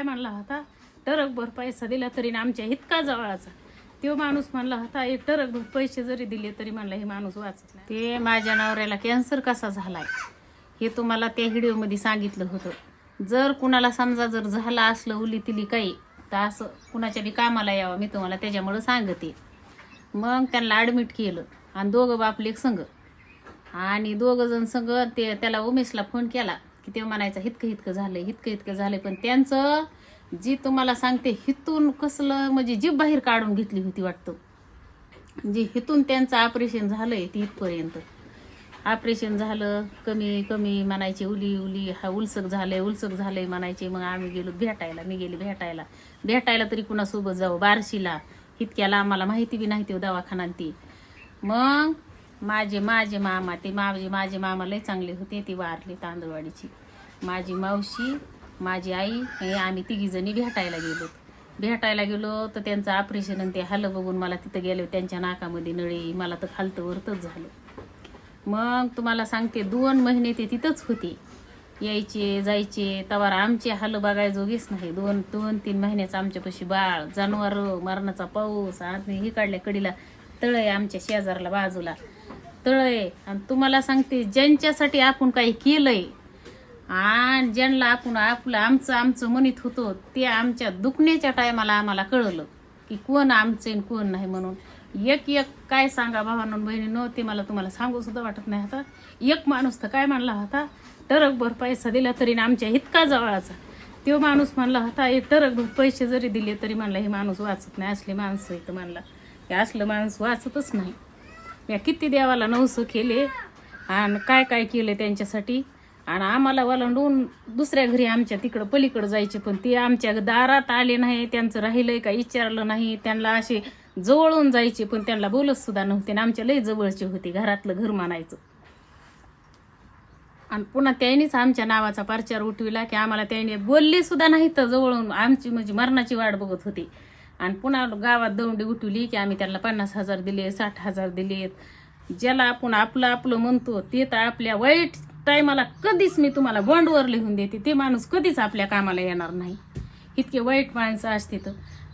काय म्हणला होता टरकभर पैसा दिला तरी आमच्या इतका जवळचा. तो माणूस म्हणला होता एक टरकभर पैसे जरी दिले तरी म्हणला हे माणूस वाचत नाही. ते माझ्या नवऱ्याला कॅन्सर कसा झालाय हे तुम्हाला त्या व्हिडिओमध्ये सांगितलं होतं. जर कुणाला समजा जर झाला असलं उली तिली काही तर असं कुणाच्या बी कामाला यावं मी तुम्हाला त्याच्यामुळं सांगते. मग त्यांना ॲडमिट केलं आणि दोघं बापले संघ. आणि दोघं जण संघ ते त्याला उमेशला फोन केला. की ते म्हणायचं हितकं हितकं झालंय हितकं हितकं झालंय. पण त्यांचं जी तुम्हाला सांगते हितून कसलं म्हणजे जीभ बाहेर काढून घेतली होती वाटतं. जी हितून त्यांचं ऑपरेशन झालंय ती इथपर्यंत. ऑपरेशन झालं कमी कमी म्हणायचे उली उली हा उलसक झालंय उलसक झालंय म्हणायचे. मग आम्ही गेलो भेटायला मी गेली भेटायला. भेटायला तरी कुणासोबत जाऊ? बारशीला. इतक्याला आम्हाला माहिती बी नाही ते दवाखाना ती. मग माझे माझे मामा ते माझे माझे मामा लय चांगले होते ती वारली तांदळवाडीची. माझी मावशी माझी आई हे आम्ही तिघीजणी भेटायला गेलो. भेटायला गेलो तर त्यांचं ऑपरेशन आणि ते हालं बघून मला तिथं गेले त्यांच्या नाकामध्ये नळी मला तर खालतं वरतच झालं. मग तुम्हाला सांगते दोन महिने ते तिथंच होते. यायचे जायचे तवार आमचे हाल बघायजोगीच नाही. दोन दोन तीन महिन्याचं आमच्यापाशी बाळ जनावर मरणाचा पाऊस आणि ही कडीला तळ आहे आमच्या शेजारला बाजूला. तळ आहे आणि तुम्हाला सांगते ज्यांच्यासाठी आपण काही केलंय आणि ज्यांना आपण आपलं आमचं आमचं म्हणत होतो ते आमच्या दुखण्याच्या टायमाला आम्हाला कळलं की कोण आमचं आणि कोण नाही म्हणून. एक एक काय सांगा भावांनो बहिणीनो ते मला तुम्हाला सांगू सुद्धा वाटत नाही आता. एक माणूस तर काय म्हणला होता टरकभर पैसा दिला तरी ना आमच्या इतका जवळचा. तो माणूस म्हणला होता एक टरकभर पैसे जरी दिले तरी म्हणला हे माणूस वाचत नाही असले माणसं इथं म्हणला. हे असलं माणूस वाचतच नाही. मी किती देवाला नवसं केले आणि काय काय केलं त्यांच्यासाठी. आणि आम्हाला वलांडून दुसऱ्या घरी आमच्या तिकडं पलीकडं जायचे पण ते आमच्या दारात आले नाही त्यांचं राहिलंय का विचारलं नाही त्यांना असे जवळून जायचे पण त्यांना बोलत सुद्धा नव्हते आणि आमच्या लय जवळचे होते घरातलं घर मानायचं आणि पुन्हा त्यांनीच आमच्या नावाचा प्रचार उठविला की आम्हाला त्यांनी बोलले सुद्धा नाही तर जवळून आमची म्हणजे मरणाची वाट बघत होती. आणि पुन्हा गावात दौंडी उठवली की आम्ही त्यांना पन्नास हजार दिले साठ हजार दिलेत. ज्याला आपण आपलं आपलं म्हणतो ते तर आपल्या वाईट टायमाला कधीच मी तुम्हाला बॉन्डवर लिहून देते. ते माणूस कधीच आपल्या कामाला येणार नाही. इतके वाईट माणसं असते तर.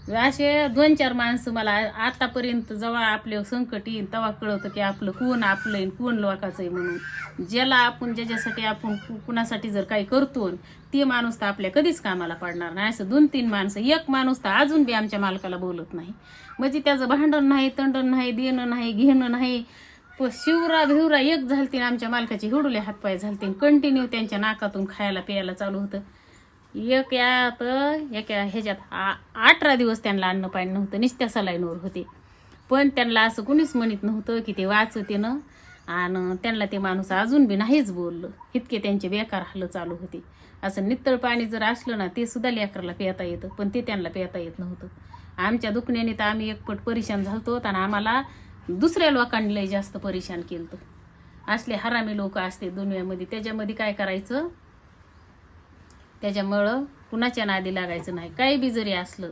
असे दोन चार माणसं मला आतापर्यंत जेव्हा आपले संकट येईल तेव्हा कळतं की आपलं कोण आपलं येईन कोण लोकाचं आहे म्हणून. ज्याला आपण ज्याच्यासाठी आपण कुणासाठी जर काही करतो ते माणूस तर आपल्या कधीच कामाला पडणार नाही. असं दोन तीन माणसं एक माणूस तर अजून बी आमच्या मालकाला बोलत नाही. म्हणजे त्याचं भांडण नाही तंडण नाही देणं नाही घेणं नाही. प शिवरा भिवरा एक झालतीन आमच्या मालकाचे हिडुले हातपाय झालतीन. कंटिन्यू त्यांच्या नाकातून खायला प्यायला चालू होतं. एक यात एका ह्याच्यात आ- अठरा दिवस त्यांना अन्न पाणी नव्हतं नुसत्या सलाईनवर होते. पण त्यांना असं कुणीच म्हणत नव्हतं की ते वाचते ना. आणि त्यांना ते माणूस अजून बी नाहीच बोललं. इतके त्यांचे बेकार हाल चालू होते. असं नित्तळ पाणी जर असलं ना ते सुद्धा लेकराला पिता येतं पण ते त्यांना पिता येत नव्हतं. आमच्या दुखण्याने तर आम्ही एकपट परेशान झालतो आणि आम्हाला दुसऱ्या लोकांनी लई जास्त परेशान केलं असले हरामी लोक असते दुनियामध्ये त्याच्यामध्ये काय करायचं? त्याच्यामुळं कुणाच्या नादी लागायचं नाही. काही बी जरी असलं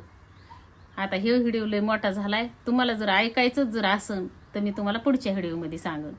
आता हे व्हिडिओ लय मोठा झाला आहे तुम्हाला जर ऐकायचंच जर असन तर मी तुम्हाला पुढच्या व्हिडिओमध्ये सांगन.